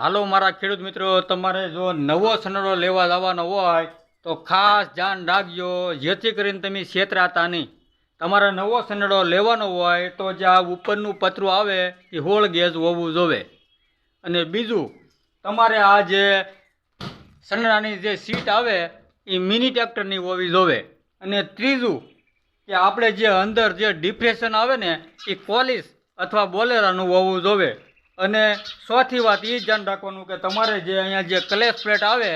હાલો મારા ખેડૂત મિત્રો, તમારે જો નવો સનડો લેવા જવાનો હોય, તો ખાસ ધ્યાન રાખજો. જેથી કરીને તમે છેતરાતા નહીં. તમારે નવો સનડો લેવાનો હોય, તો જે આ ઉપરનું પતરું આવે, એ હોળ ગેસ હોવું જોવે. અને બીજું, તમારે આ જે સનડાની જે સીટ આવે, એ મિની ટ્રેક્ટરની હોવી જોવે. અને ત્રીજું, કે આપણે જે અંદર જે ડિપ્રેશન આવે ને, એ કોલિસ અથવા બોલેરાનું હોવું જોવે. અને ચોથી વાત એ ધ્યાન રાખવાનું કે તમારે જે અહીંયા જે ક્લેશ પ્લેટ આવે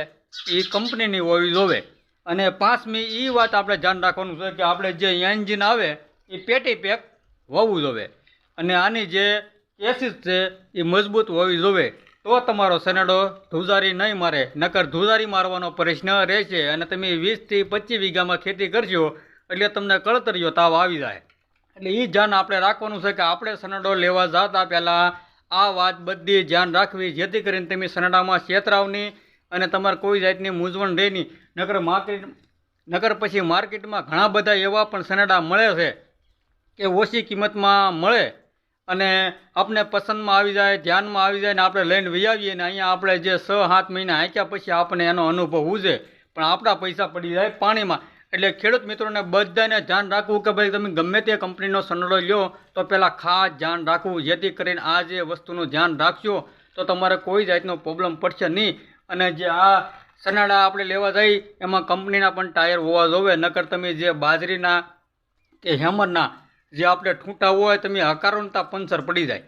એ કંપનીની હોવી જોવે. અને પાંચમી એ વાત આપણે ધ્યાન રાખવાનું છે કે આપણે જે એન્જિન આવે એ પેટી પેક હોવું જોવે. અને આની જે કેસીસ છે એ મજબૂત હોવી જોવે. તો તમારો સનેડો ધુજારી નહીં મારે, નકર ધુજારી મારવાનો પ્રશ્ન રહેશે અને તમે વીસથી પચીસ વીઘામાં ખેતી કરશો, એટલે તમને કળતરીઓ તાવ આવી જાય. એટલે એ ધ્યાન આપણે રાખવાનું છે કે આપણે સનેડો લેવા જતા પહેલાં આ વાત બધી ધ્યાન રાખવી, જેથી કરીને તમે સનાડામાં છેતરાવ અને તમારે કોઈ જાતની મૂંઝવણ રહે નહીં. નગર માર્કેટ નગર પછી માર્કેટમાં ઘણા બધા એવા પણ સનાડા મળે છે કે ઓછી કિંમતમાં મળે અને આપણે પસંદમાં આવી જાય, ધ્યાનમાં આવી જાય ને આપણે લઈને વહી આવીએ ને અહીંયા આપણે જે છ, સાત મહિના હાંક્યા પછી આપણે એનો અનુભવ ઉજે. પણ આપણા પૈસા પડી જાય પાણીમાં. એટલે ખેડૂત મિત્રોને બધાને ધ્યાન રાખવું કે ભાઈ તમે ગમે તે કંપનીનો સનડો લ્યો, તો પહેલાં ખાસ ધ્યાન રાખવું. જેથી કરીને આ જે વસ્તુનું ધ્યાન રાખશો તો તમારે કોઈ જાતનો પ્રોબ્લેમ પડશે નહીં. અને જે આ સનાડા આપણે લેવા જઈ એમાં કંપનીના પણ ટાયર હોવા જોવે. નકર તમે જે બાજરીના કે હેમરના જે આપણે ઠૂંટા હોય, તમે હકારો ત્યાં પંચર પડી જાય.